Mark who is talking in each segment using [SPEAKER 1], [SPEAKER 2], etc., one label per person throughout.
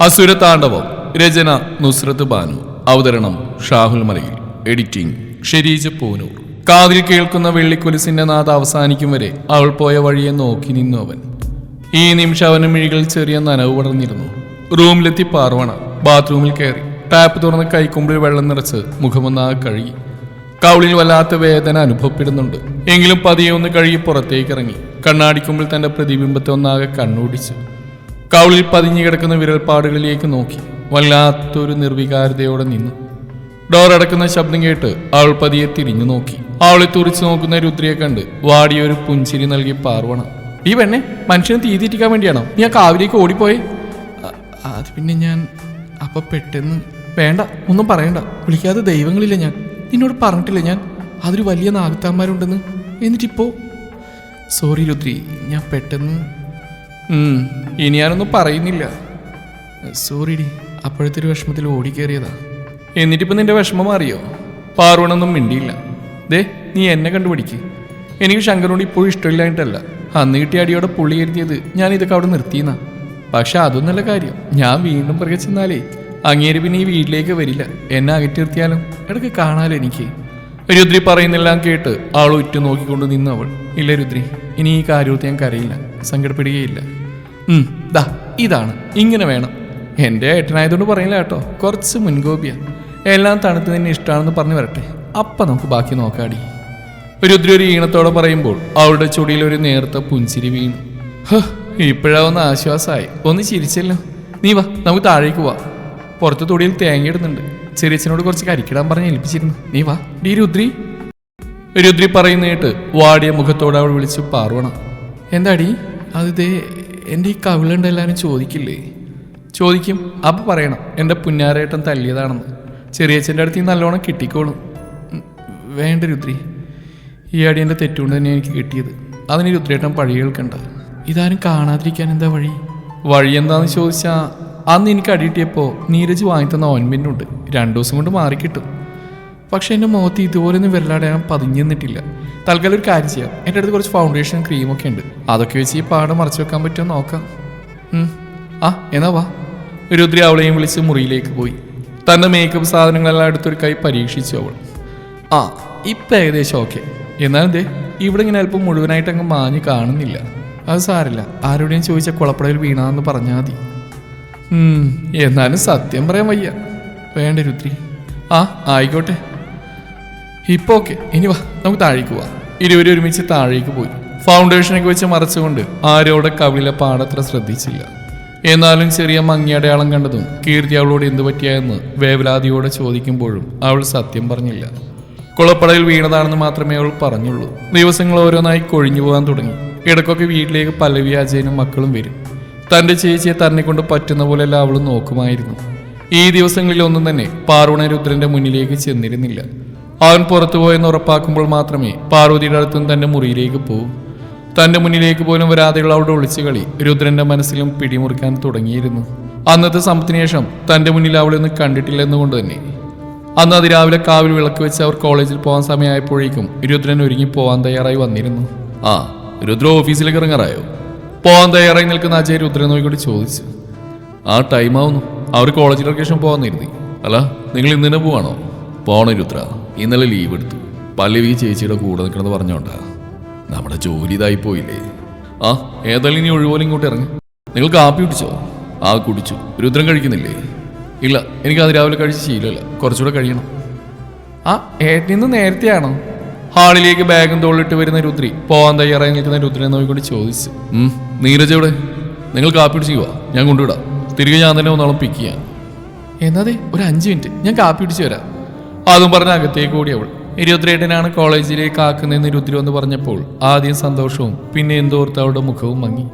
[SPEAKER 1] അസുരതാണ്ഡവം. രചന നുസ്രത്ത് ബാനു. അവതരണം ഷാഹുൽ മലയിൽ. എഡിറ്റിംഗ് ഷെരീജ പൂനൂർ. കാതിൽ കേൾക്കുന്ന വെള്ളിക്കുലിസിന്റെ നാഥ അവസാനിക്കും വരെ അവൾ പോയ വഴിയെ നോക്കി നിന്നു അവൻ ഈ നിമിഷം അവന് മിഴികൾ ചെറിയ നനവ് പടർന്നിരുന്നു. റൂമിലെത്തി പാർവണ. ബാത്റൂമിൽ കയറി. ടാപ്പ് തുറന്ന് കൈക്കുമ്പിൾ വെള്ളം നിറച്ച് മുഖമൊന്നാകെ കഴുകി. കൗളിൽ വല്ലാത്ത വേദന അനുഭവപ്പെടുന്നുണ്ട്. എങ്കിലും പതിയെ ഒന്ന് കഴുകി പുറത്തേക്ക് ഇറങ്ങി. കണ്ണാടിക്കുമ്പിൽ തന്റെ പ്രതിബിംബത്തെ ഒന്നാകെ കണ്ണോടിച്ചു. കൗളിൽ പതിഞ്ഞു കിടക്കുന്ന വിരൽപ്പാടുകളിലേക്ക് നോക്കി. വല്ലാത്തൊരു നിർവികാരതയോടെ നിന്നു. ഡോർ അടക്കുന്ന ശബ്ദം കേട്ട് അവൾ പതിയെ തിരിഞ്ഞു നോക്കി. അവളെ തുറിച്ചു നോക്കുന്ന രുദ്രയെ കണ്ട് വാടിയൊരു പുഞ്ചിരി നൽകി പാർവണ. ഈ പെണ്ണെ മനുഷ്യനെ തീ തീറ്റിക്കാൻ വേണ്ടിയാണോ? നീ ആ കാവിലേക്ക് ഓടിപ്പോയെ? "അ- അത് പിന്നെ ഞാൻ അപ്പൊ പെട്ടെന്ന് വേണ്ട ഒന്നും പറയണ്ട. വിളിക്കാതെ ദൈവങ്ങളില്ല ഞാൻ. നിന്നോട് പറഞ്ഞിട്ടില്ല ഞാൻ. അതൊരു വലിയ നാഗത്താന്മാരുണ്ടെന്ന്. എന്നിട്ടിപ്പോ? സോറി രുദ്രി ഞാൻ പെട്ടെന്ന് ഇനി ഞാനൊന്നും പറയുന്നില്ല. സോറിഡി അപ്പോഴത്തെ ഒരു വിഷമത്തിൽ ഓടിക്കേറിയതാ. എന്നിട്ടിപ്പോ നിന്റെ വിഷമം മാറിയോ? പാർവണൊന്നും മിണ്ടിയില്ല. ദേ നീ എന്നെ കണ്ടുപിടിക്ക്. എനിക്ക് ശങ്കറിനോട് ഇപ്പോഴും ഇഷ്ടമില്ലായിട്ടല്ല അന്ന് കിട്ടിയ അടിയോടെ പുള്ളി എഴുതിയത് ഞാൻ ഇതൊക്കെ അവിടെ നിർത്തിയെന്നാ. പക്ഷെ അതൊന്നല്ല കാര്യം. ഞാൻ വീണ്ടും പുറകെ ചെന്നാലേ അങ്ങേര് പിന്നെ ഈ വീട്ടിലേക്ക് വരില്ല. എന്നെ അകറ്റി നിർത്തിയാലും ഇടയ്ക്ക് കാണാലോ എനിക്ക്. രുദ്രി പറയുന്നെല്ലാം കേട്ട് അവൾ ഉറ്റു നോക്കിക്കൊണ്ട് നിന്നു അവൾ. ഇല്ല രുദ്രി ഇനി ഈ കാര്യത്തിൽ ഞാൻ കരയില്ല. സങ്കടപ്പെടുകയില്ല. ദാ ഇതാണ്. ഇങ്ങനെ വേണം. എന്റെ ഏട്ടനായതുകൊണ്ട് പറയില്ല കേട്ടോ. കുറച്ച് മുൻകോപിയ. എല്ലാം തണുത്ത് നിന്നെ ഇഷ്ടമാണെന്ന് പറഞ്ഞു വരട്ടെ. അപ്പം നമുക്ക് ബാക്കി നോക്കാടി. രുദ്രി ഒരു ഈണത്തോടെ പറയുമ്പോൾ അവളുടെ ചുടിയിൽ ഒരു നേർത്ത പുഞ്ചിരി വീണു. ഹ്, ഇപ്പോഴാ ഒന്ന് ആശ്വാസമായി ഒന്ന് ചിരിച്ചല്ലോ. നീ വാ നമുക്ക് താഴേക്ക് വാ പുറത്ത് തൊടിയിൽ തേങ്ങയിടുന്നുണ്ട് ചെറിയച്ചനോട് കുറച്ച് കരിക്കിടാൻ പറഞ്ഞ് ഏൽപ്പിച്ചിരുന്നു. നീ വാ. ഡി രുദ്രി. രുദ്രി പറയുന്നേട്ട് വാടിയ മുഖത്തോടെ അവൾ വിളിച്ച് പാറുവണം എന്താടി? അതിതേ എന്റെ ഈ കവിളുണ്ട് എല്ലാവരും ചോദിക്കില്ലേ? ചോദിക്കും അപ്പം പറയണം എന്റെ പുന്നാരേട്ടൻ തല്ലിയതാണെന്ന്. ചെറിയച്ഛന്റെ അടുത്ത് നല്ലോണം കിട്ടിക്കോളും. വേണ്ട രുദ്രി. ഈ അടി എന്റെ തെറ്റുകൊണ്ട് തന്നെ എനിക്ക് കിട്ടിയത്. അതിന് രുദ്രേട്ടൻ പഴി ഇതാരും കാണാതിരിക്കാൻ എന്താ വഴി? വഴി എന്താണെന്ന് ചോദിച്ചാൽ അന്ന് എനിക്ക് അടി കിട്ടിയപ്പോൾ നീരജ് വാങ്ങിത്തന്ന ഓയിൻമെന്റ് ഉണ്ട് രണ്ടു ദിവസം കൊണ്ട് മാറിക്കിട്ടും. പക്ഷെ എന്റെ മുഖത്ത് ഇതുപോലൊന്നും വിരലടയാൻ പതിഞ്ഞു നിന്നിട്ടില്ല. തൽക്കാലം ഒരു കാര്യം ചെയ്യാം. എന്റെ അടുത്ത് കുറച്ച് ഫൗണ്ടേഷൻ ക്രീമൊക്കെ ഉണ്ട്. അതൊക്കെ വെച്ച് ഈ പാടം മറച്ചു വെക്കാൻ പറ്റുമോ നോക്കാം. ആ എന്നാ വാ. രുദ്രി അവളെയും വിളിച്ച് മുറിയിലേക്ക് പോയി. തന്റെ മേക്കപ്പ് സാധനങ്ങളെല്ലാം എടുത്തൊരു കൈ പരീക്ഷിച്ചു അവൾ. ആ ഇപ്പം ഏകദേശം ഓക്കെ എന്നാലും ദേ ഇവിടെ ഇങ്ങനെ അല്പം മുഴുവനായിട്ട് അങ്ങ് മാഞ്ഞ് കാണുന്നില്ല. അത് സാരില്ല ആരോടെയും ചോദിച്ചാൽ കുളപ്പടയിൽ വീണാന്ന് പറഞ്ഞാൽ മതി. എന്നാലും സത്യം പറയാൻ വയ്യ. വേണ്ട രുദ്രി. ആ ആയിക്കോട്ടെ. ഇപ്പൊ ഓക്കെ ഇനി വാ നമുക്ക് താഴേക്ക് പോവാം. ഇരുവരും ഒരുമിച്ച് താഴേക്ക് പോയി. ഫൗണ്ടേഷനൊക്കെ വെച്ച് മറച്ചുകൊണ്ട് ആരോടെ കവിളിലെ പാടത്ര ശ്രദ്ധിച്ചില്ല. എന്നാലും ചെറിയ മങ്ങിയടയാളം കണ്ടതും കീർത്തി അവളോട് എന്തു പറ്റിയായെന്ന് വേവലാതിയോടെ ചോദിക്കുമ്പോഴും അവൾ സത്യം പറഞ്ഞില്ല. കുളപ്പടയിൽ വീണതാണെന്ന് മാത്രമേ അവൾ പറഞ്ഞുള്ളൂ. ദിവസങ്ങൾ ഓരോന്നായി കൊഴിഞ്ഞു പോകാൻ തുടങ്ങി. ഇടക്കൊക്കെ വീട്ടിലേക്ക് പല്ലവി അജയനും മക്കളും വരും. തന്റെ ചേച്ചിയെ തന്നെ കൊണ്ട് പറ്റുന്ന പോലെയല്ല അവൾ നോക്കുമായിരുന്നു. ഈ ദിവസങ്ങളിൽ ഒന്നും തന്നെ പാർവണരുദ്രന്റെ മുന്നിലേക്ക് ചെന്നിരുന്നില്ല. അവൻ പുറത്തുപോയെന്ന് ഉറപ്പാക്കുമ്പോൾ മാത്രമേ പാർവതിയുടെ അടുത്തും തന്റെ മുറിയിലേക്ക് പോകൂ തന്റെ മുന്നിലേക്ക് പോലും വരാതെയുള്ള അവളുടെ ഒളിച്ചുകളി രുദ്രന്റെ മനസ്സിലും പിടിമുറിക്കാൻ തുടങ്ങിയിരുന്നു. അന്നത്തെ സമ്പത്തിന് ശേഷം തന്റെ മുന്നിൽ അവളൊന്നും കണ്ടിട്ടില്ല എന്നുകൊണ്ട് തന്നെ. അന്ന് അതിരാവിലെ കാവിൽ വിളക്ക് വെച്ച് അവർ കോളേജിൽ പോകാൻ സമയമായപ്പോഴേക്കും രുദ്രൻ ഒരുങ്ങി പോകാൻ തയ്യാറായി വന്നിരുന്നു. ആ രുദ്ര ഓഫീസിലേക്ക് ഇറങ്ങാറായോ? പോകാൻ തയ്യാറായി നിൽക്കുന്ന അജയ് രുദ്രൻ നോക്കിക്കൊണ്ട് ചോദിച്ചു. ആ ടൈം ആവുന്നു അവർ കോളേജിലൊക്കെ ശേഷം പോകാൻ കരുതി അല്ല നിങ്ങൾ ഇന്ന് തന്നെ പോവാണോ? പോണ രുദ്ര. ഇന്നലെ ലീവ് എടുത്തു. പല്ലവി ചേച്ചിയുടെ കൂടെ നിൽക്കണമെന്ന് പറഞ്ഞോണ്ടാ. നമ്മുടെ ജോലി ഇതായി പോയില്ലേ. ആ ഏതായാലും ഇനി ഒഴിപോലെ ഇങ്ങോട്ട് ഇറങ്ങി. നിങ്ങൾ കാപ്പി കുടിച്ചോ? ആ കുടിച്ചു. രുദ്രം കഴിക്കുന്നില്ലേ? ഇല്ല എനിക്ക് അത് രാവിലെ കഴിച്ച് ശീലമല്ല. കുറച്ചുകൂടെ കഴിയണം. ആ ഏട്ടനിന്ന് നേരത്തെയാണോ? ഹാളിലേക്ക് ബാഗും തോളിട്ട് വരുന്ന രുദ്രി പോവാൻ തയ്യാറായി നിൽക്കുന്ന രുദ്രനെ നോക്കിക്കൊണ്ട് ചോദിച്ചു. നീരജ് എവിടെ? നിങ്ങൾ കാപ്പി കുടിച്ച് പോവാ ഞാൻ കൊണ്ടുവിടാം. തിരികെ ഞാൻ തന്നെ ഒന്നോളം പിക്ക് ചെയ്യാം എന്നാതെ ഒരു അഞ്ച് മിനിറ്റ്. ഞാൻ കാപ്പി കുടിച്ച് വരാം. അതും പറഞ്ഞ അകത്തേക്ക് കൂടി അവൾ. ഇരുപത്തിരേട്ടനാണ് കോളേജിലേക്ക് ആക്കുന്നതെന്ന് എന്ന് പറഞ്ഞപ്പോൾ ആദ്യം സന്തോഷവും പിന്നെ എന്തോർത്ത് അവളുടെ മുഖവും മങ്ങി.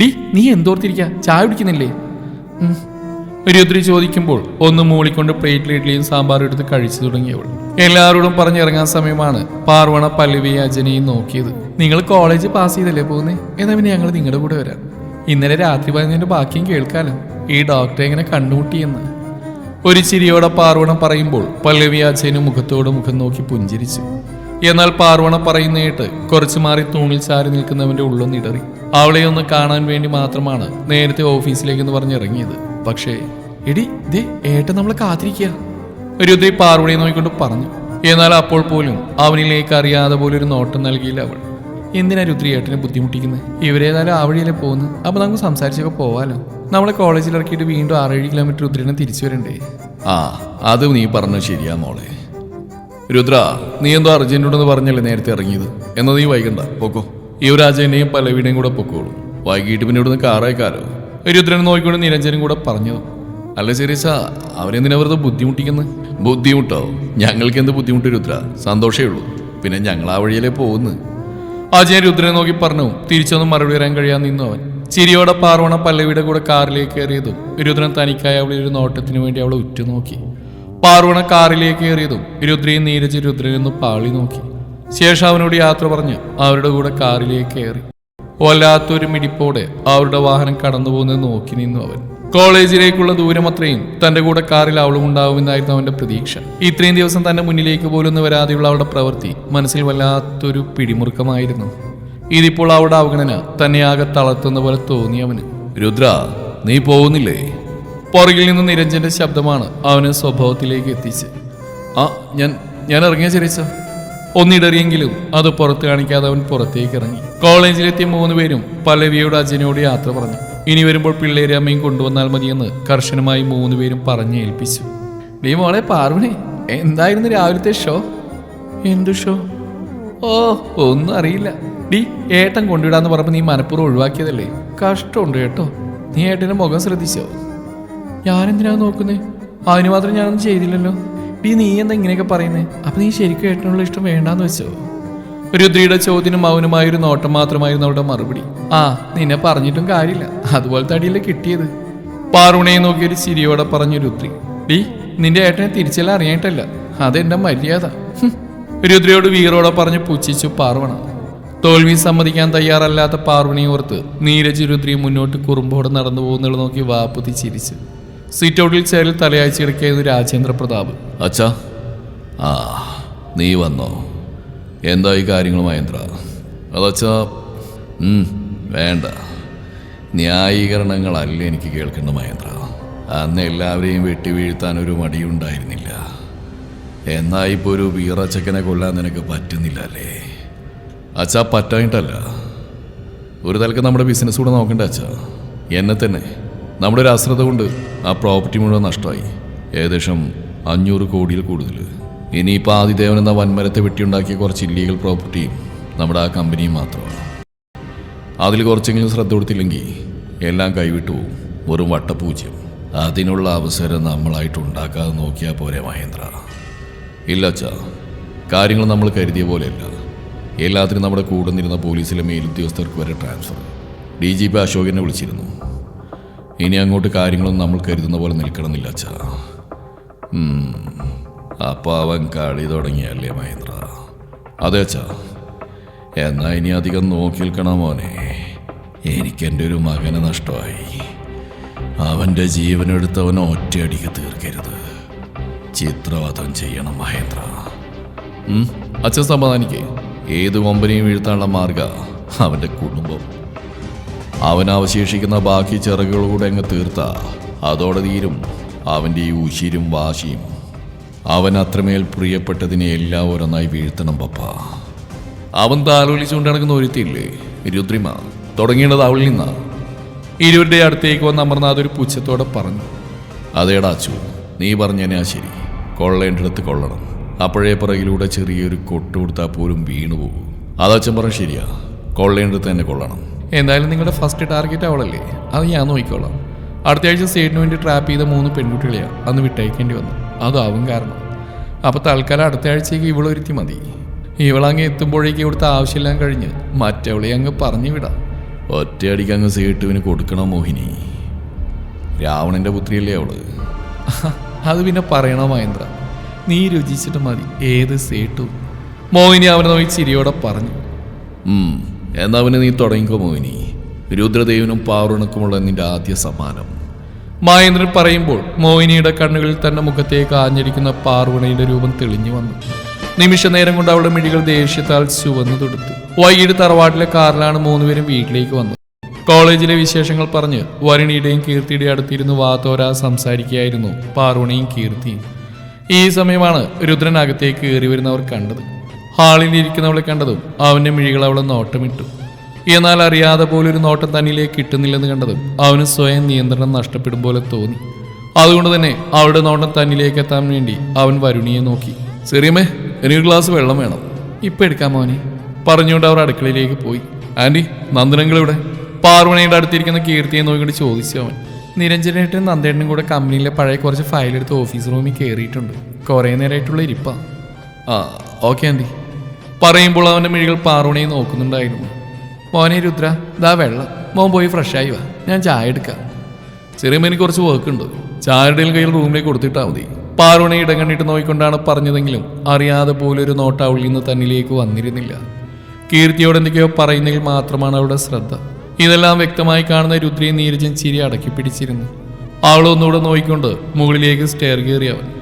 [SPEAKER 1] ഡി നീ എന്തോർത്തിരിക്കാ? ചായ കുടിക്കുന്നില്ലേ? ഉം. രുദ്രി ചോദിക്കുമ്പോൾ ഒന്ന് മൂളിക്കൊണ്ട് പ്ലേറ്റിൽ ഇഡ്ഡലിയും സാമ്പാറും എടുത്ത് കഴിച്ചു തുടങ്ങിയവൾ എല്ലാവരോടും പറഞ്ഞിറങ്ങാൻ സമയമാണ് പാർവണ പല്ലവി അജനയും നോക്കിയത്. നിങ്ങൾ കോളേജ് പാസ് ചെയ്തല്ലേ പോകുന്നേ എന്നാ പിന്നെ ഞങ്ങൾ നിങ്ങളുടെ കൂടെ വരാം. ഇന്നലെ രാത്രി പറഞ്ഞതിന്റെ ബാക്കിയും കേൾക്കാലോ. ഈ ഡോക്ടറെ എങ്ങനെ കണ്ണൂട്ടിയെന്ന് ഒരു ചിരിയോടെ പാർവണ പറയുമ്പോൾ പല്ലവി അജയന് മുഖത്തോട് മുഖം നോക്കി പുഞ്ചിരിച്ചു. എന്നാൽ പാർവണ പറയുന്നേട്ട് കുറച്ചു മാറി തൂണിൽ ചാരി നിൽക്കുന്നവന്റെ ഉള്ളൊന്നിടറി അവളെ ഒന്ന് കാണാൻ വേണ്ടി മാത്രമാണ് നേരത്തെ ഓഫീസിലേക്ക് ഓഫീസിലേക്കെന്ന് പറഞ്ഞിറങ്ങിയത്. പക്ഷേ എടി ദേ ഏട്ടൻ നമ്മളെ കാത്തിരിക്കുക രുദ്രി പാർവണിയെ നോക്കിക്കൊണ്ട് പറഞ്ഞു. എന്നാൽ അപ്പോൾ പോലും അവനിലേക്ക് അറിയാതെ പോലെ ഒരു നോട്ടം നൽകിയില്ല അവൾ. എന്തിനാ രുദ്രി ഏട്ടനെ ബുദ്ധിമുട്ടിക്കുന്നത് ഇവരേതായാലും ആ പോകുന്നത് പോകുന്നു? അപ്പൊ നമുക്ക് സംസാരിച്ചൊക്കെ പോവാലോ? നമ്മളെ കോളേജിൽ ഇറക്കിയിട്ട് വീണ്ടും ആറേഴ് കിലോമീറ്റർ രുദ്രനെ തിരിച്ചു വരണ്ടേ? ആ അത് നീ പറഞ്ഞു ശരിയാ മോളെ. രുദ്ര നീ എന്തോ അർജന്റുണ്ടെന്ന് പറഞ്ഞല്ലേ നേരത്തെ ഇറങ്ങിയത്? എന്നാ നീ വൈകണ്ട പൊക്കോ. യുവരാജനെയും പലവിടെയും കൂടെ പൊക്കോളൂ. വൈകിട്ട് പിന്നെ ഇവിടുന്ന് കാറേക്കാലോ രുദ്രനെ നോക്കിക്കൊണ്ട് നിരഞ്ജനും കൂടെ പറഞ്ഞു അല്ല ശരിച്ച അവരെന്തിനാ വെറുതെ ബുദ്ധിമുട്ടിക്കുന്നത് ബുദ്ധിമുട്ടോ? ഞങ്ങൾക്ക് എന്ത് ബുദ്ധിമുട്ട് രുദ്ര? സന്തോഷേ ഉള്ളൂ. പിന്നെ ഞങ്ങൾ ആ വഴിയിലേ പോകുന്നു? അജയൻ രുദ്രനെ നോക്കി പറഞ്ഞു തിരിച്ചൊന്നും മറുപടി വരാൻ കഴിയാൻ നിന്നു അവൻ. ചിരിയോടെ പാർവണ പല്ലവിയുടെ കൂടെ കാറിലേക്ക് കയറിയതും രുദ്രൻ തനിക്കായി അവളെ ഒരു നോട്ടത്തിന് വേണ്ടി അവളെ ഉറ്റുനോക്കി. പാർവണ കാറിലേക്ക് കയറിയതും രുദ്രയും നീരജ് രുദ്രനെന്ന് പാളി നോക്കി. ശേഷം അവനോട് യാത്ര പറഞ്ഞ് അവരുടെ കൂടെ കാറിലേക്ക് കയറി. വല്ലാത്തൊരു മിടിപ്പോടെ അവരുടെ വാഹനം കടന്നു പോകുന്നത് നോക്കി നിന്നു അവൻ. കോളേജിലേക്കുള്ള ദൂരം അത്രയും തന്റെ കൂടെ കാറിൽ അവളും ഉണ്ടാവുമെന്നായിരുന്നു അവന്റെ പ്രതീക്ഷ. ഇത്രയും ദിവസം തന്റെ മുന്നിലേക്ക് പോലും വരാതെയുള്ള അവളുടെ പ്രവൃത്തി മനസ്സിൽ വല്ലാത്തൊരു പിടിമുറുക്കമായിരുന്നു. ഇതിപ്പോൾ അവിടെ അവഗണന തന്നെ ആകെ തളർത്തുന്ന പോലെ തോന്നി അവന്. രുദ്ര നീ പോകുന്നില്ലേ? പുറകിൽ നിന്ന് നിരഞ്ജന്റെ ശബ്ദമാണ് അവന് സ്വഭാവത്തിലേക്ക് എത്തിച്ച് ആ ഞാൻ ഞാൻ ഇറങ്ങിയ ചെറിയ ഒന്നിടറിയെങ്കിലും അത് പുറത്ത് കാണിക്കാതെ അവൻ പുറത്തേക്ക് ഇറങ്ങി. കോളേജിലെത്തിയ മൂന്ന് പേരും പല്ലവിയോട് അജിനോട് യാത്ര പറഞ്ഞു. ഇനി വരുമ്പോൾ പിള്ളേരെ അമ്മയും കൊണ്ടുവന്നാൽ മതിയെന്ന് കർശനമായി മൂന്ന് പേരും പറഞ്ഞു ഏൽപ്പിച്ചു. നീ മോളെ പാർവണി എന്തായിരുന്നു രാവിലത്തെ ഷോ എന്തു ഷോ ഓ ഒന്നും അറിയില്ല. ഡി ഏട്ടൻ കൊണ്ടുവിടാന്ന് പറഞ്ഞപ്പോൾ നീ മനഃപൂർവം ഒഴിവാക്കിയതല്ലേ? കഷ്ടമുണ്ട് കേട്ടോ. നീ ഏട്ടന്റെ മുഖം ശ്രദ്ധിച്ചോ? ഞാനെന്തിനാ നോക്കുന്നേ? അതിന് മാത്രം ഞാനൊന്നും ചെയ്തില്ലല്ലോ. ഡീ നീ എന്താ ഇങ്ങനെയൊക്കെ പറയുന്നേ? അപ്പൊ നീ ശരിക്കും ഏട്ടനുള്ള ഇഷ്ടം വേണ്ടാന്ന് വെച്ചോ? രുദ്രിയുടെ ചോദ്യനും മൗനമായ ഒരു നോട്ടം മാത്രമായിരുന്നു അവളുടെ മറുപടി. ആ നിന്നെ പറഞ്ഞിട്ടും കാര്യമില്ല. അതുപോലത്തെ അടിയല്ലേ കിട്ടിയത്. പാറുണയെ നോക്കി ഒരു ചിരിയോടെ പറഞ്ഞു രുദ്രി. ഡീ നിന്റെ ഏട്ടനെ തിരിച്ചെല്ലാം അറിയായിട്ടല്ല അതെന്റെ മര്യാദ. രുദ്രയോട് വീറോടെ പറഞ്ഞ് പുച്ഛിച്ചു പാർവണ. തോൽവി സമ്മതിക്കാൻ തയ്യാറല്ലാത്ത പാർവണി ഓർത്ത് നീരജ് രുദ്രി മുന്നോട്ട് കുറുമ്പോടെ നടന്നു പോകുന്നത് നോക്കി വാപ്പുതി ചിരിച്ചു. സീറ്റ് ഔട്ടിൽ ചേരിൽ തലയാഴ്ച കിടക്കിയത് രാജേന്ദ്ര പ്രതാപ് അച്ഛാ ആ നീ വന്നോ? എന്താ ഈ കാര്യങ്ങൾ മഹേന്ദ്ര? അതച്ഛാ വേണ്ട. ന്യായീകരണങ്ങളല്ല എനിക്ക് കേൾക്കേണ്ട മഹേന്ദ്ര. അന്ന് എല്ലാവരെയും വെട്ടി വീഴ്ത്താൻ ഒരു മടിയുണ്ടായിരുന്നില്ല. എന്നാ ഇപ്പോൾ ഒരു വീറച്ചക്കനെ കൊല്ലാൻ നിനക്ക് പറ്റുന്നില്ല അല്ലേ അച്ഛാ പറ്റായിട്ടല്ല ഒരു തലക്ക് നമ്മുടെ ബിസിനസ് കൂടെ നോക്കണ്ട അച്ഛാ? എന്നെ തന്നെ. നമ്മുടെ ഒരു അശ്രദ്ധ കൊണ്ട് ആ പ്രോപ്പർട്ടി മുഴുവൻ നഷ്ടമായി. ഏകദേശം അഞ്ഞൂറ് കോടിയിൽ കൂടുതൽ. ഇനിയിപ്പോൾ ആദിദേവൻ എന്ന വൻമരത്തെ വെട്ടിയുണ്ടാക്കിയ കുറച്ച് ഇല്ലീഗൽ പ്രോപ്പർട്ടിയും നമ്മുടെ ആ കമ്പനിയും മാത്രമാണ്. അതിൽ കുറച്ചെങ്കിലും ശ്രദ്ധ കൊടുത്തില്ലെങ്കിൽ എല്ലാം കൈവിട്ടു പോകും വെറും വട്ടപൂജ്യം. അതിനുള്ള അവസരം നമ്മളായിട്ട് ഉണ്ടാക്കാതെ നോക്കിയാൽ പോരെ മഹേന്ദ്ര. ഇല്ല അച്ഛാ. കാര്യങ്ങൾ നമ്മൾ കരുതിയ പോലെയല്ല. എല്ലാത്തിനും നമ്മുടെ കൂടെ നിന്നിരുന്ന പോലീസിലെ മേലുദ്യോഗസ്ഥർക്ക് വരെ ട്രാൻസ്ഫർ ഡി ജി പി അശോകനെ വിളിച്ചിരുന്നു. ഇനി അങ്ങോട്ട് കാര്യങ്ങളൊന്നും നമ്മൾ കരുതുന്ന പോലെ നിൽക്കണമെന്നില്ല അച്ഛാ. അപ്പോൾ അവൻ കളി തുടങ്ങിയല്ലേ മഹേന്ദ്ര? അതെ അച്ഛാ. എന്നാ ഇനി അധികം നോക്കി നിൽക്കണം മോനെ. എനിക്കെന്റെ ഒരു മകനെ നഷ്ടമായി. അവന്റെ ജീവനെടുത്തവൻ ഒറ്റയടിക്ക് തീർക്കരുത്. ചിത്രവധം ചെയ്യണം മഹേന്ദ്ര. അച്ഛൻ സമാധാനിക്കേ. ഏത് കൊമ്പനെയും വീഴ്ത്താനുള്ള മാർഗ അവന്റെ കുടുംബം. അവൻ അവശേഷിക്കുന്ന ബാക്കി ചിറകുകളൂടെ അങ്ങ് തീർത്ത. അതോടെ തീരും അവന്റെ ഈ ഉശിരും വാശിയും. അവൻ അത്രമേൽ പ്രിയപ്പെട്ടതിനെ എല്ലാം ഓരോന്നായി വീഴ്ത്തണം പപ്പ. അവൻ താലോലിച്ചുകൊണ്ട് നടക്കുന്ന ഒരുത്തിയില്ലേ? രുദ്രിമ. തുടങ്ങേണ്ടത് അവളിൽ നിന്നാ. ഇരുവരുടെ അടുത്തേക്ക് വന്ന് അമർനാഥ് ഒരു പുച്ഛത്തോടെ പറഞ്ഞു. അതേടാ അച്ചു നീ പറഞ്ഞതിനാ ശരി. കൊള്ളേണ്ടടുത്ത് കൊള്ളണം. അപ്പോഴേ പിറകിലൂടെ ചെറിയൊരു കൊട്ട് കൊടുത്താൽ പോലും വീണു പോകും. അതച്ഛൻ പറഞ്ഞ ശരിയാ കൊള്ളേണ്ടടുത്ത് തന്നെ കൊള്ളണം. എന്തായാലും നിങ്ങളുടെ ഫസ്റ്റ് ടാർഗറ്റ് അവളല്ലേ? അത് ഞാൻ നോക്കിക്കോളാം. അടുത്ത ആഴ്ച സ്റ്റേറ്റിന് വേണ്ടി ട്രാപ്പ് ചെയ്ത മൂന്ന് പെൺകുട്ടികളെയാണ് അന്ന് വിട്ടയക്കേണ്ടി വന്നു. അതാവും കാരണം. അപ്പോൾ തൽക്കാലം അടുത്ത ആഴ്ചയ്ക്ക് ഇവളൊരുത്തി മതി. ഇവളങ്ങ് എത്തുമ്പോഴേക്ക് ഇവിടുത്തെ ആവശ്യമെല്ലാം കഴിഞ്ഞ് മറ്റവളെ അങ്ങ് പറഞ്ഞു വിടാം. ഒറ്റയടിക്ക് അങ്ങ് സേട്ടുവിന് കൊടുക്കണം മോഹിനി. രാവണന്റെ പുത്രിയല്ലേ അവൾ? അത് പിന്നെ പറയണോ മഹേന്ദ്ര? നീ രുചിച്ചിട്ട് മതി ഏത് സേട്ടു. മോഹിനി അവനെ നോക്കി ചിരിയോടെ പറഞ്ഞു. എന്നാ പിന്നെ നീ തുടങ്ങിക്കോ മോഹിനി. രുദ്രദേവനും പാറുണക്കുമുള്ള നിന്റെ ആദ്യ സമ്മാനം. മഹേന്ദ്രൻ പറയുമ്പോൾ മോഹിനിയുടെ കണ്ണുകളിൽ തന്നെ മുഖത്തേക്ക് ആഞ്ഞടിക്കുന്ന പാർവണയുടെ രൂപം തെളിഞ്ഞു വന്നു. നിമിഷ നേരം കൊണ്ട് അവളുടെ മിഴികൾ ദേഷ്യത്താൽ ചുവന്നു തൊടുത്തു. വൈകിട്ട് തറവാട്ടിലെ കാറിലാണ് മൂന്നുപേരും വീട്ടിലേക്ക് വന്നത്. കോളേജിലെ വിശേഷങ്ങൾ പറഞ്ഞ് വരുണിയുടെയും കീർത്തിയുടെയും അടുത്തിരുന്ന് വാത്തോര സംസാരിക്കുകയായിരുന്നു പാർവണിയും കീർത്തിയും. ഈ സമയമാണ് രുദ്രൻ അകത്തേക്ക് കയറി വരുന്നവർ കണ്ടത്. ഹാളിൽ ഇരിക്കുന്നവളെ കണ്ടതും അവന്റെ മിഴികൾ അവളെ നോട്ടമിട്ടു. എന്നാൽ അറിയാതെ പോലൊരു നോട്ടം തന്നിലേക്ക് കിട്ടുന്നില്ലെന്ന് കണ്ടതും അവന് സ്വയം നിയന്ത്രണം നഷ്ടപ്പെടും പോലെ തോന്നി. അതുകൊണ്ട് തന്നെ അവളുടെ നോട്ടം തന്നിലേക്ക് എത്താൻ വേണ്ടി അവൻ വരുണിയെ നോക്കി. സെറിയമ്മേ എനിക്കൊരു ഗ്ലാസ് വെള്ളം വേണം. ഇപ്പൊ എടുക്കാം മോനെ പറഞ്ഞുകൊണ്ട് അവർ അടുക്കളയിലേക്ക് പോയി. ആന്റി നന്ദനങ്ങളിവിടെ പാർവണയുടെ അടുത്തിരിക്കുന്ന കീർത്തിയെ നോക്കിയിട്ട് ചോദിച്ചു അവൻ. നിരഞ്ജനേട്ടനും നന്ദേട്ടനും കൂടെ കമ്പനിയിലെ പഴയ കുറച്ച് ഫയൽ എടുത്ത് ഓഫീസ് റൂമിൽ കയറിയിട്ടുണ്ട് കുറേ നേരമായിട്ടുള്ള ഇരിപ്പാ. ആ ഓക്കെ ആന്റി. പറയുമ്പോൾ അവന്റെ മിഴികൾ പാർവണയെ നോക്കുന്നുണ്ടായിരുന്നു. മോനെ രുദ്ര ദാ വെള്ളം. മോൻ പോയി ഫ്രഷായി വാ. ഞാൻ ചായ എടുക്കാം. ചെറിയ എനിക്ക് കുറച്ച് വർക്ക് ഉണ്ട്. ചായയുടെ കയ്യിൽ റൂമിലേക്ക് കൊടുത്തിട്ടാൽ മതി. പാർവണി ഇടം കണ്ടിട്ട് നോക്കിക്കൊണ്ടാണ് പറഞ്ഞതെങ്കിലും അറിയാതെ പോലൊരു നോട്ട് അവളിൽ നിന്ന് തന്നിലേക്ക് വന്നിരുന്നില്ല. കീർത്തിയോട് എന്തൊക്കെയോ പറയുന്നതിൽ മാത്രമാണ് അവളുടെ ശ്രദ്ധ. ഇതെല്ലാം വ്യക്തമായി കാണുന്ന രുദ്രയും നീരജൻ ചിരി അടക്കി പിടിച്ചിരുന്നു. അവളൊന്നുകൂടെ നോക്കിക്കൊണ്ട് മുകളിലേക്ക് സ്റ്റെയർ കയറി അവൻ.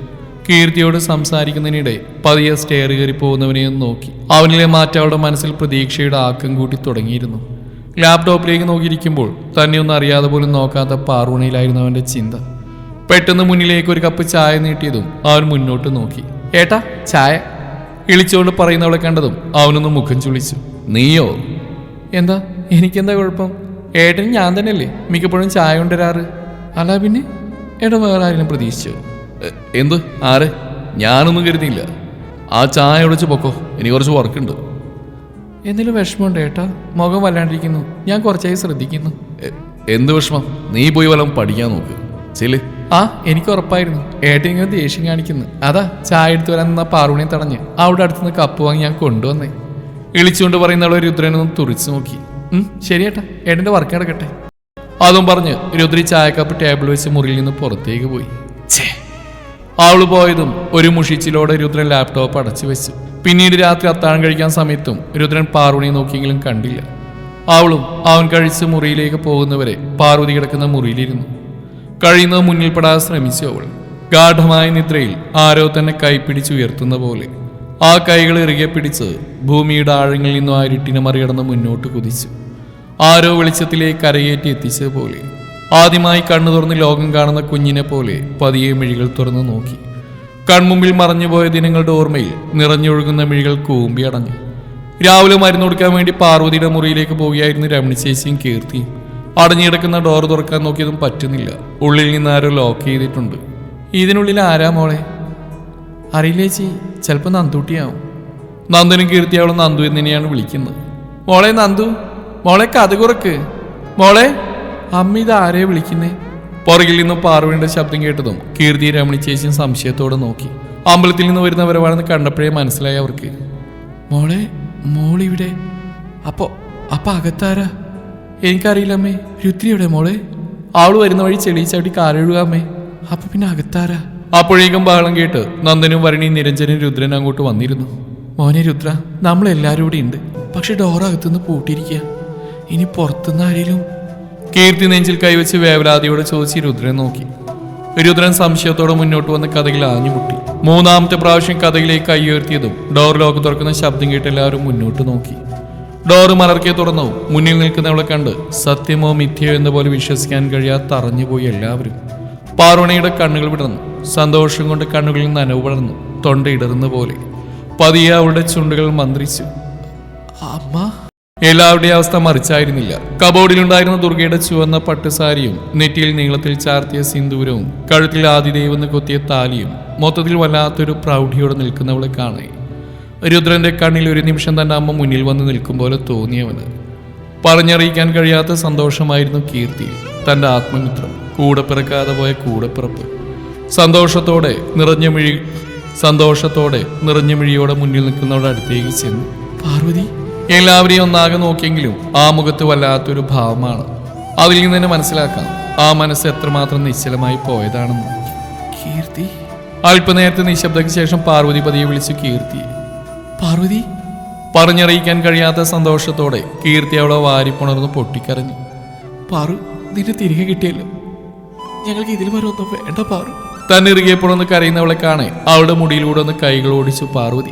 [SPEAKER 1] കീർത്തിയോട് സംസാരിക്കുന്നതിനിടെ പതിയെ സ്റ്റെയർ കയറി പോകുന്നവനെ നോക്കി. അവനിലെ മാറ്റം അവളുടെ മനസ്സിൽ പ്രതീക്ഷയുടെ ആക്കം കൂട്ടി തുടങ്ങിയിരുന്നു. ലാപ്ടോപ്പിലേക്ക് നോക്കിയിരിക്കുമ്പോൾ തന്നെ ഒന്നും അറിയാതെ പോലും നോക്കാത്ത പാർവണിയിലായിരുന്നു അവന്റെ ചിന്ത. പെട്ടെന്ന് മുന്നിലേക്ക് ഒരു കപ്പ് ചായ നീട്ടിയതും അവൻ മുന്നോട്ട് നോക്കി. ഏട്ടാ ചായ? ഇളിച്ചുകൊണ്ട് പറയുന്നവളെ കണ്ടതും അവനൊന്ന് മുഖം ചുളിച്ചു. നീയോ? എന്താ? എനിക്കെന്താ കുഴപ്പം? ഏട്ടൻ ഞാൻ തന്നെയല്ലേ മിക്കപ്പോഴും ചായ കൊണ്ടുവരാറ്? അല്ല പിന്നെ ഏട്ടൻ വേറെ ആരെങ്കിലും പ്രതീക്ഷിച്ചോ? എന്ത്? ആരെ? ഞാനൊന്നും കരുതിയില്ല. ആ ചായ ഒളിച്ച് പൊക്കോ. എനിക്ക് കുറച്ച് വർക്കുണ്ട് എന്തെങ്കിലും വിഷമമുണ്ട് ഏട്ടാ? മുഖം വല്ലാണ്ടിരിക്കുന്നു. ഞാൻ കുറച്ചായി ശ്രദ്ധിക്കുന്നു. എന്ത് വിഷമം? നീ പോയി വല്ലതും പഠിക്കാൻ നോക്ക്. ചില ആ എനിക്ക് ഉറപ്പായിരുന്നു. ഏട്ടൻ ഇങ്ങനെ ദേഷ്യം കാണിക്കുന്നു. അതാ ചായ എടുത്തു വരാൻ നിന്ന പാറുണിയും തടഞ്ഞ്. അവിടെ അടുത്തുനിന്ന് കപ്പ് വാങ്ങി ഞാൻ കൊണ്ടുവന്നേ. ഇളിച്ചുകൊണ്ട് പറയുന്ന അവളെ രുദ്രനൊന്ന് തുറിച്ചു നോക്കി. ഉം, ശരി ഏട്ടാ. ഏട്ടന്റെ വർക്ക് നടക്കട്ടെ. അതും പറഞ്ഞ് രുദ്രി ചായക്കപ്പ് ടേബിൾ വെച്ച് മുറിയിൽ നിന്ന് പുറത്തേക്ക് പോയി. ഛേ. പോയതും ഒരു മുഷിച്ചിലോടെ രുദ്രൻ ലാപ്ടോപ്പ് അടച്ചു വെച്ചു. പിന്നീട് രാത്രി അത്താഴം കഴിക്കാൻ സമയത്തും രുദ്രൻ പാർവണിയെ നോക്കിയെങ്കിലും കണ്ടില്ല. അവളും അവൻ കഴിച്ച് മുറിയിലേക്ക് പോകുന്നവരെ പാർവതി കിടക്കുന്ന മുറിയിലിരുന്നു. കഴിയുന്നത് മുന്നിൽപ്പെടാതെ ശ്രമിച്ചു അവൾ. ഗാഠമായ നിദ്രയിൽ ആരോ തന്നെ കൈപ്പിടിച്ചുയർത്തുന്ന പോലെ. ആ കൈകൾ ഇറുകെ പിടിച്ച് ഭൂമിയുടെ ആഴങ്ങളിൽ നിന്നും ആ ഇരുട്ടിനെ മറികടന്ന് മുന്നോട്ട് കുതിച്ചു. ആരോ വെളിച്ചത്തിലേക്ക് കരയേറ്റി എത്തിച്ചതുപോലെ ആദ്യമായി കണ്ണു തുറന്ന് ലോകം കാണുന്ന കുഞ്ഞിനെ പോലെ പതിയെ മിഴികൾ തുറന്നു നോക്കി. കൺമുമ്പിൽ മറഞ്ഞുപോയ ദിനങ്ങളുടെ ഓർമ്മയിൽ നിറഞ്ഞൊഴുകുന്ന മിഴികൾ കൂമ്പി അടഞ്ഞു. രാവിലെ മരുന്ന് കൊടുക്കാൻ വേണ്ടി പാർവതിയുടെ മുറിയിലേക്ക് പോവുകയായിരുന്നു രമണി ചേച്ചിയും കീർത്തിയും അടഞ്ഞിടക്കുന്ന ഡോർ തുറക്കാൻ നോക്കിയതും പറ്റുന്നില്ല. ഉള്ളിൽ നിന്ന് ആരോ ലോക്ക് ചെയ്തിട്ടുണ്ട്. ഇതിനുള്ളിൽ ആരാ മോളെ? അറിയില്ല ചേച്ചി? ചിലപ്പോൾ നന്ദൂട്ടിയാവും. നന്ദനും കീർത്തി നന്ദു എന്ന് തന്നെയാണ് വിളിക്കുന്നത്. മോളെ നന്ദു മോളെ കഥ കുറക്ക്. മോളെ അമ്മ ഇത് ആരെയാ വിളിക്കുന്നേ? പുറകിൽ നിന്നും പാർവണിയുടെ ശബ്ദം കേട്ടതും കീർത്തി രമണി ചേച്ചിയും സംശയത്തോടെ നോക്കി. അമ്പലത്തിൽ നിന്ന് വരുന്ന വരവാണെന്ന് കണ്ടപ്പോഴേ മനസ്സിലായി അവർക്ക്. മോളെ മോളിവിടെ. അപ്പോ അപ്പൊ അകത്താരാ? എനിക്കറിയില്ല അമ്മേ. മോളെ? അവൾ വരുന്ന വഴി ചെളി ചവിട്ടി കാലെഴുകാമേ അപ്പൊ പിന്നെ അകത്താരാ? അപ്പോഴേക്കും ബഹളം കേട്ട് നന്ദനും വരണി നിരഞ്ജനും രുദ്രൻ അങ്ങോട്ട് വന്നിരുന്നു. മോനെ രുദ്ര നമ്മളെല്ലാരും ഇവിടെ ഉണ്ട്. പക്ഷെ ഡോർ അകത്തുനിന്ന് പൂട്ടിയിരിക്കുക ഇനി പുറത്തുനിന്ന് ആരെങ്കിലും കീർത്തി നെഞ്ചിൽ കൈവച്ച് വേവലാതിയോടെ ചോദിച്ച് രുദ്രൻ നോക്കി. രുദ്രൻ സംശയത്തോടെ മുന്നോട്ട് വന്ന് കഥകിൽ ആഞ്ഞുമുട്ടി. മൂന്നാമത്തെ പ്രാവശ്യം കഥകിലേക്ക് കൈ ഉയർത്തിയതും ഡോർ ലോക്ക് തുറക്കുന്ന ശബ്ദം കേട്ട് എല്ലാവരും മുന്നോട്ട് നോക്കി. ഡോർ മലർക്കെ തുറന്നു മുന്നിൽ നിൽക്കുന്നവളെ കണ്ട് സത്യമോ മിഥ്യയോ എന്ന പോലെ വിശ്വസിക്കാൻ കഴിയാതെ തറഞ്ഞുപോയി എല്ലാവരും. പാർവണിയുടെ കണ്ണുകൾ വിടർന്നു. സന്തോഷം കൊണ്ട് കണ്ണുകളിൽ നനവ് പടർന്നു. തൊണ്ട ഇടറുന്ന പോലെ. പതിയെ അവളുടെ ചുണ്ടുകൾ മന്ത്രിച്ചു. അമ്മ? എല്ലാവരുടെയും അവസ്ഥ മറിച്ചായിരുന്നില്ല. കബോർഡിലുണ്ടായിരുന്ന ദുർഗയുടെ ചുവന്ന പട്ടുസാരിയും നെറ്റിയിൽ നീളത്തിൽ ചാർത്തിയ സിന്ദൂരവും കഴുത്തിൽ ആദിദേവെന്ന് കൊത്തിയ താലിയും മൊത്തത്തിൽ വല്ലാത്തൊരു പ്രൗഢിയോടെ നിൽക്കുന്നവളെ കാണേ. രുദ്രന്റെ കണ്ണിൽ ഒരു നിമിഷം തന്നെ അമ്മ മുന്നിൽ വന്ന് നിൽക്കും പോലെ തോന്നിയവന് പറഞ്ഞറിയിക്കാൻ കഴിയാത്ത സന്തോഷമായിരുന്നു കീർത്തി തന്റെ ആത്മമിത്രം. കൂടെ പിറക്കാതെ പോയ കൂടെപ്പിറപ്പ്. സന്തോഷത്തോടെ നിറഞ്ഞ മിഴി സന്തോഷത്തോടെ നിറഞ്ഞ മിഴിയോടെ മുന്നിൽ നിൽക്കുന്നവരുടെ അടുത്തേക്ക് ചെന്നു. പാർവതി എല്ലാവരെയും ഒന്നാകെ നോക്കിയെങ്കിലും ആ മുഖത്ത് വല്ലാത്തൊരു ഭാവമാണ്. അതിൽ നിന്ന് തന്നെ മനസ്സിലാക്കാം ആ മനസ്സ് എത്രമാത്രം നിശ്ചലമായി പോയതാണെന്ന്. കീർത്തി. അല്പനേരത്തെ നിശബ്ദയ്ക്ക് ശേഷം പാർവതി പതിയെ വിളിച്ചു കീർത്തി. പാർവതി. പറഞ്ഞറിയിക്കാൻ കഴിയാത്ത സന്തോഷത്തോടെ കീർത്തി അവളെ വാരിപ്പുണർന്ന് പൊട്ടിക്കരഞ്ഞു. പാറു നിന്റെ തിരികെ കിട്ടിയല്ലോ. ഞങ്ങൾക്ക് ഇതിൽ വരെ ഒന്നും വേണ്ട പാറു. തന്നിറുകെ പുറന്ന് കരയുന്നവളെ കാണെ. അവളുടെ മുടിയിലൂടെ ഒന്ന് കൈകൾ ഓടിച്ചു പാർവതി.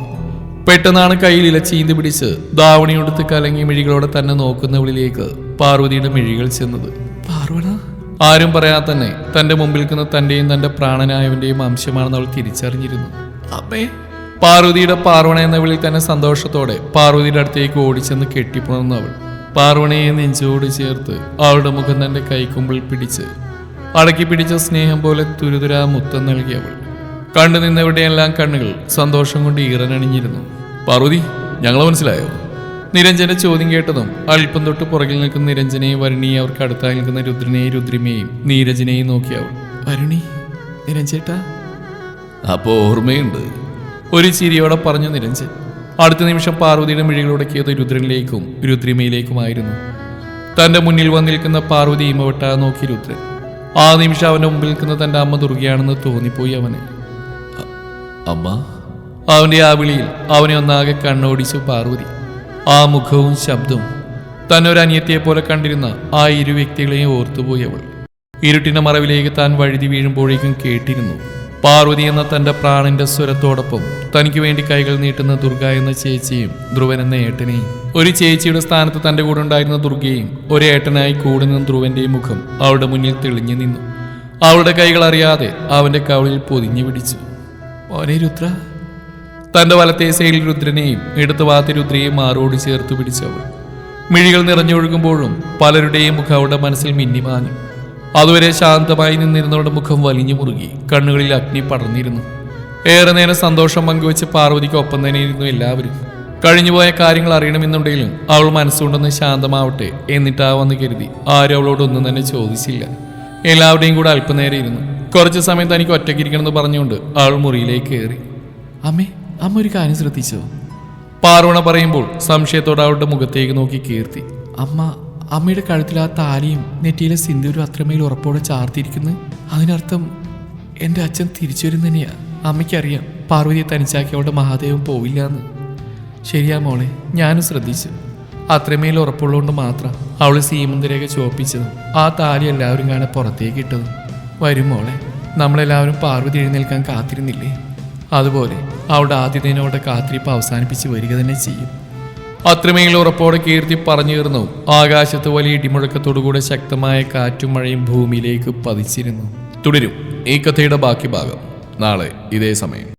[SPEAKER 1] പെട്ടെന്നാണ് കയ്യിൽ ഇല ചീന്തി പിടിച്ച് ധാവണിയെടുത്ത് കലങ്ങി മിഴികളോടെ തന്നെ നോക്കുന്നവളിലേക്ക് പാർവതിയുടെ മിഴികൾ ചെന്നത്. പാർവണ? ആരും പറയാതെ തന്നെ തന്റെ മുമ്പിൽ നിൽക്കുന്ന തന്റെയും തന്റെ പ്രാണനായവന്റെയും അംശമാണെന്ന് അവൾ തിരിച്ചറിഞ്ഞിരുന്നു. അമ്മേ. പാർവതിയുടെ പാർവണ എന്ന വിളി തന്നെ സന്തോഷത്തോടെ പാർവതിയുടെ അടുത്തേക്ക് ഓടിച്ചെന്ന് കെട്ടിപ്പുണർന്നു അവൾ. പാർവണയെ നെഞ്ചോട് ചേർത്ത് അവളുടെ മുഖം തന്റെ കൈക്കുമ്പിൾ പിടിച്ച് അടക്കി പിടിച്ച സ്നേഹം പോലെ തുരുതുരാ മുത്തം നൽകി അവൾ. കണ്ടു നിന്നവിടെയെല്ലാം കണ്ണുകൾ സന്തോഷം കൊണ്ട് ഈറനണിഞ്ഞിരുന്നു പാർവതി ഞങ്ങളെ മനസ്സിലായോ? നിരഞ്ജന ചോദ്യം കേട്ടതും അല്പം തൊട്ട് പുറകിൽ നിൽക്കുന്ന നിരഞ്ജനെയും വരുണിയെ അവർക്ക് അടുത്തായി നിൽക്കുന്ന രുദ്രനെയും രുദ്രിമയെയും നീരജനെയും നോക്കിയാവും വരുണി നിരഞ്ജേട്ടാ? അപ്പോ ഓർമ്മയുണ്ട്. ഒരു ചിരിയോടെ പറഞ്ഞു നിരഞ്ജൻ. അടുത്ത നിമിഷം പാർവതിയുടെ മിഴികളുടക്കിയത് രുദ്രനിലേക്കും രുദ്രിമയിലേക്കുമായിരുന്നു. തന്റെ മുന്നിൽ വന്നിരിക്കുന്ന പാർവതി ഇമവട്ട നോക്കി രുദ്രൻ. ആ നിമിഷം അവന്റെ മുമ്പിൽ നിൽക്കുന്ന തന്റെ അമ്മ ദുർഗയാണെന്ന് തോന്നിപ്പോയി അവന്. അമ്മ? അവന്റെ ആ വിളിയിൽ അവനെ ഒന്നാകെ കണ്ണോടിച്ചു പാർവതി. ആ മുഖവും ശബ്ദവും തന്നൊരു അനിയത്തിയെ പോലെ കണ്ടിരുന്ന ആ ഇരു വ്യക്തികളെയും ഓർത്തുപോയി അവൾ. ഇരുട്ടിന്റെ മറവിലേക്ക് താൻ വഴുതി വീഴുമ്പോഴേക്കും കേട്ടിരുന്നു പാർവതി എന്ന തന്റെ പ്രാണന്റെ സ്വരത്തോടൊപ്പം തനിക്ക് വേണ്ടി കൈകൾ നീട്ടുന്ന ദുർഗ എന്ന ചേച്ചിയും ധ്രുവൻ എന്ന ഏട്ടനെയും ഒരു ചേച്ചിയുടെ സ്ഥാനത്ത് തന്റെ കൂടെ ഉണ്ടായിരുന്ന ദുർഗയും ഒരേട്ടനായി കൂടെ നിന്ന ധ്രുവന്റെയും മുഖം അവളുടെ മുന്നിൽ തെളിഞ്ഞു നിന്നു. അവളുടെ കൈകൾ അറിയാതെ അവന്റെ കവളിൽ പൊതിഞ്ഞു പിടിച്ചു. മോനെ രുദ്ര. തന്റെ വലത്തെ സൈഡിൽ രുദ്രനെയും ഇടത്ത് ഭാഗത്തെ രുദ്രയെയും മാറോട് ചേർത്ത് പിടിച്ചവൾ മിഴികൾ നിറഞ്ഞൊഴുകുമ്പോഴും പലരുടെയും മുഖം അവളുടെ മനസ്സിൽ മിന്നിമാഞ്ഞു അതുവരെ ശാന്തമായി നിന്നിരുന്നവളുടെ മുഖം വലിഞ്ഞു മുറുകി കണ്ണുകളിൽ അഗ്നി പടർന്നിരുന്നു. ഏറെ നേരം സന്തോഷം പങ്കുവെച്ച് പാർവതിക്കൊപ്പം തന്നെ ഇരുന്നു എല്ലാവരും. കഴിഞ്ഞുപോയ കാര്യങ്ങൾ അറിയണമെന്നുണ്ടെങ്കിലും അവൾ മനസ്സുകൊണ്ടൊന്ന് ശാന്തമാവട്ടെ എന്നിട്ടാവെന്ന് കരുതി ആരും അവളോടൊന്നും തന്നെ ചോദിച്ചില്ല. എല്ലാവരുടെയും കൂടെ അല്പനേരം ഇരുന്നു. കുറച്ച് സമയം തനിക്ക് ഒറ്റയ്ക്കിരിക്കണമെന്ന് പറഞ്ഞുകൊണ്ട് അവൾ മുറിയിലേക്ക് കയറി. അമ്മേ അമ്മ ഒരു കാര്യം ശ്രദ്ധിച്ചോ? പാർവണ പറയുമ്പോൾ സംശയത്തോടെ അവളുടെ മുഖത്തേക്ക് നോക്കി കീർത്തി. അമ്മ അമ്മയുടെ കഴുത്തിൽ ആ താലിയും നെറ്റിയിലെ സിന്ദൂരും അത്രമേൽ ഉറപ്പോടെ ചാർത്തിയിരിക്കുന്നു അതിനർത്ഥം എന്റെ അച്ഛൻ തിരിച്ചു വരും തന്നെയാ അമ്മയ്ക്കറിയാം പാർവതിയെ തനിച്ചാക്കി അവളുടെ മഹാദേവൻ പോവില്ല എന്ന് ശരിയാ മോളെ ഞാനും ശ്രദ്ധിച്ചു. അത്രമേൽ ഉറപ്പുള്ളതുകൊണ്ട് മാത്രം അവൾ സീമന്തരേഖ ചോപ്പിച്ചതും ആ താലി എല്ലാവരും കാണാൻ പുറത്തേക്ക് ഇട്ടതും. വരും മോളെ നമ്മളെല്ലാവരും പാർവതി എഴുന്നേൽക്കാൻ കാത്തിരുന്നില്ലേ? അതുപോലെ അവളുടെ ആദ്യദിനോടെ കാത്തിരിപ്പ് അവസാനിപ്പിച്ച് വരിക തന്നെ ചെയ്യും. അത്രമേൽ ഉറപ്പോടെ കീർത്തി പറഞ്ഞു തീർന്നു. ആകാശത്ത് വലിയ ഇടിമുഴക്കത്തോടുകൂടെ ശക്തമായ കാറ്റും മഴയും ഭൂമിയിലേക്ക് പതിച്ചിരുന്നു. തുടരും ഈ കഥയുടെ ബാക്കി ഭാഗം. നാളെ ഇതേ സമയം.